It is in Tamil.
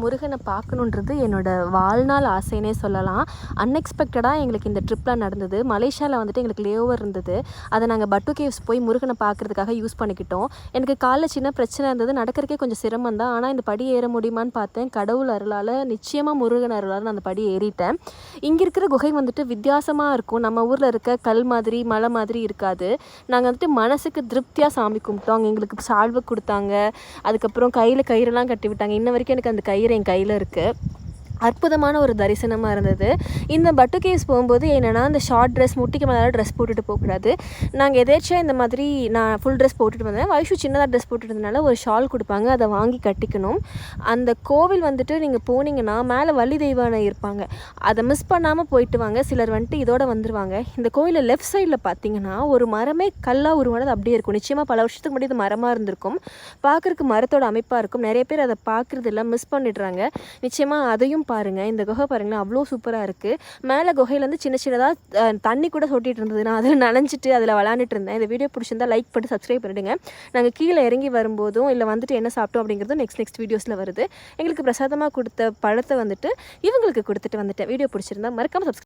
முருகனை பார்க்கணுன்றது என்னோட வாழ்நாள் ஆசைனே சொல்லலாம். அன்எக்ஸ்பெக்டடாக எங்களுக்கு இந்த ட்ரிப்லாம் நடந்தது. மலேசியாவில் வந்துட்டு எங்களுக்கு லேஓவர் இருந்தது. அதை நாங்கள் பட்டு கேவ்ஸ் போய் முருகனை பார்க்குறதுக்காக யூஸ் பண்ணிக்கிட்டோம். எனக்கு காலில் சின்ன பிரச்சனை இருந்தது. நடக்கிறதுக்கே கொஞ்சம் சிரமம் தான். ஆனால் இந்த படி ஏற முடியுமான்னு பார்த்தேன். கடவுள் அருளால் நிச்சயமாக முருகன் அருளால் நான் அந்த படி ஏறிட்டேன். இங்கே இருக்கிற குகை வந்துட்டு வித்தியாசமாக இருக்கும். நம்ம ஊரில் இருக்க கல் மாதிரி மலை மாதிரி இருக்காது. நாங்கள் வந்துட்டு மனசுக்கு திருப்தியாக சாமி கும்பிட்டோம். அங்கே எங்களுக்கு சால்வை கொடுத்தாங்க. அதுக்கப்புறம் கையில் கயிறெல்லாம் கட்டி விட்டாங்க இன்ன வரைக்கும் எனக்கு அந்த கை கயிறு என் கையில் இருக்குது அற்புதமான ஒரு தரிசனமாக இருந்தது. இந்த பட்டு கேவ்ஸ் போகும்போது என்னென்னா அந்த ஷார்ட் ட்ரெஸ் முட்டிக்கு மேலே ட்ரெஸ் போட்டுட்டு போகக்கூடாது நாங்கள் எதேர்ச்சியாக இந்த மாதிரி நான் ஃபுல் ட்ரெஸ் போட்டுட்டு வந்தேன். வயசு சின்னதாக ட்ரெஸ் போட்டுட்டு ஒரு ஷால் கொடுப்பாங்க. அதை வாங்கி கட்டிக்கணும். அந்த கோவில் வந்துட்டு நீங்கள் போனீங்கன்னா மேலே வள்ளி தெய்வானை இருப்பாங்க. அதை மிஸ் பண்ணாமல் போயிட்டு வாங்க. சிலர் வந்துட்டு இதோட வந்துருவாங்க. இந்த கோயிலில் லெஃப்ட் சைடில் பார்த்தீங்கன்னா ஒரு மரமே கல்லாக உருவானது அப்படியே இருக்கும். நிச்சயமாக பல வருஷத்துக்கு முன்னாடி இது மரமாக இருந்திருக்கும். பார்க்குறக்கு மரத்தோட அமைப்பாக இருக்கும். நிறைய பேர் அதை பார்க்குறது இல்லை மிஸ் பண்ணிடுறாங்க. நிச்சயமாக அதையும் பாருங்கள் இந்த குகை பாருங்களேன் அவ்வளோ சூப்பராக இருக்குது மேலே குகையிலேருந்து சின்ன சின்னதாக தண்ணி கூட சொட்டிகிட்டு இருந்தது. நான் அதில் நனைஞ்சிட்டு அதில் விளாண்டுட்டு இருந்தேன். இந்த வீடியோ பிடிச்சிருந்தா லைக் பண்ணி சப்ஸ்கிரைப் பண்ணிடுங்க. நாங்கள் கீழே இறங்கி வரும்போதும் இல்லை வந்துட்டு என்ன சாப்பிட்டோம் அப்படிங்கிறதும் நெக்ஸ்ட் நெக்ஸ்ட் வீடியோஸில் வருது. எங்களுக்கு பிரசாதமாக கொடுத்த பழத்தை வந்துட்டு இவங்களுக்கு கொடுத்துட்டு வந்துட்டேன். வீடியோ பிடிச்சிருந்தா மறக்காமல் சப்ஸ்கிரைப்